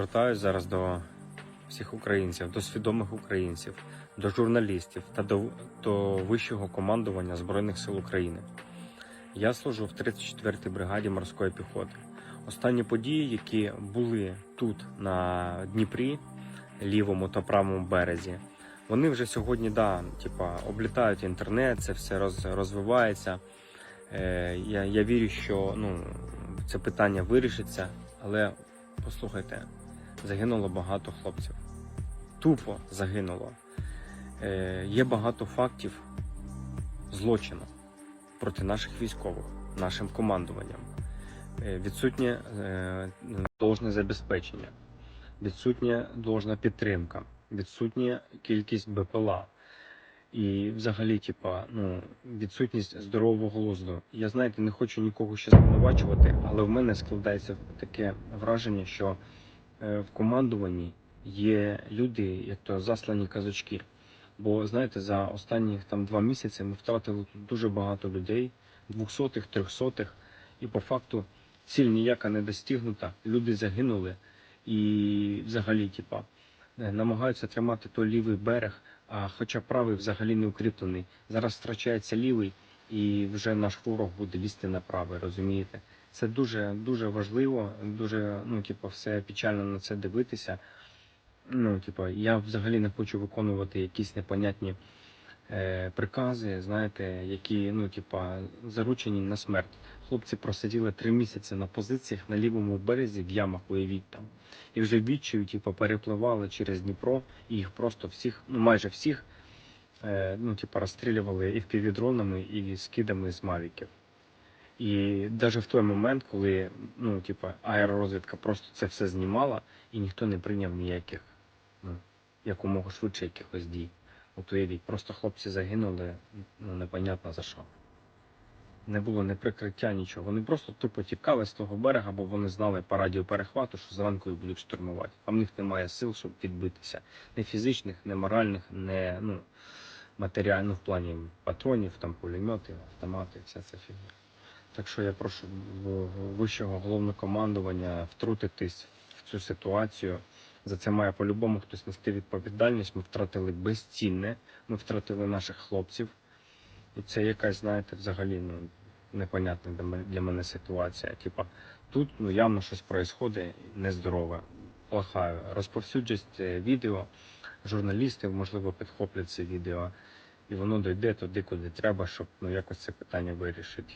Звертаюсь зараз до всіх українців, до свідомих українців, до журналістів та до, до вищого командування Збройних сил України. Я служу в 34-й бригаді морської піхоти. Останні події, які були тут, на Дніпрі, лівому та правому березі, вони вже сьогодні, да, типа, облітають інтернет, це все роз, розвивається. Е, я, я вірю, що ну, це питання вирішиться, але послухайте, загинуло багато хлопців. Тупо загинуло. Е, є багато фактів злочину проти наших військових, нашим командуванням. Е, відсутнє е, должне забезпечення, відсутня должна підтримка, відсутня кількість БПЛА. І взагалі, типа, ну, відсутність здорового глузду. Я знаєте, не хочу нікого ще звинувачувати, але в мене складається таке враження, що в командуванні є люди, як то заслані казачки. Бо знаєте, за останні там два місяці ми втратили дуже багато людей, двохсотих, трьохсотих, і по факту ціль ніяка не достигнута. Люди загинули і взагалі, типа, е, намагаються тримати той лівий берег, а хоча правий взагалі не укріплений. Зараз втрачається лівий, і вже наш ворог буде лізти на правий, розумієте? Це дуже дуже важливо, дуже ну, типу, все печально на це дивитися. Ну, типу, я взагалі не хочу виконувати якісь непонятні е, прикази, знаєте, які ну, типа, заручені на смерть. Хлопці просиділи три місяці на позиціях на лівому березі в ямах, уявіть там. І вже відчаю, типу, перепливали через Дніпро, і їх просто всіх, ну майже всіх, е, ну, типу, розстрілювали і впівдронами, і скидами з мавіків. І навіть в той момент, коли ну, типу, аеророзвідка просто це все знімала, і ніхто не прийняв ніяких, ну, якомога швидше якихось дій. От уявіть, просто хлопці загинули, ну непонятно за що. Не було ні прикриття, нічого. Вони просто тупо тікали з того берега, бо вони знали по радіоперехвату, що зранку їх будуть штурмувати. А в них немає сил, щоб відбитися. Ні фізичних, ні моральних, ні ну, матеріальних в плані патронів, там пулемети, автомати, вся ця фігня. Так що я прошу вищого головнокомандування втрутитись в цю ситуацію. За це має по-любому хтось нести відповідальність. Ми втратили безцінне, ми втратили наших хлопців. І це якась, знаєте, взагалі ну, непонятна для мене, ситуація. Типа, тут ну, явно щось відбувається нездорове, плохая. Розповсюджують е, відео, журналісти, можливо, підхоплять це відео, і воно дойде туди, куди треба, щоб ну, якось це питання вирішити.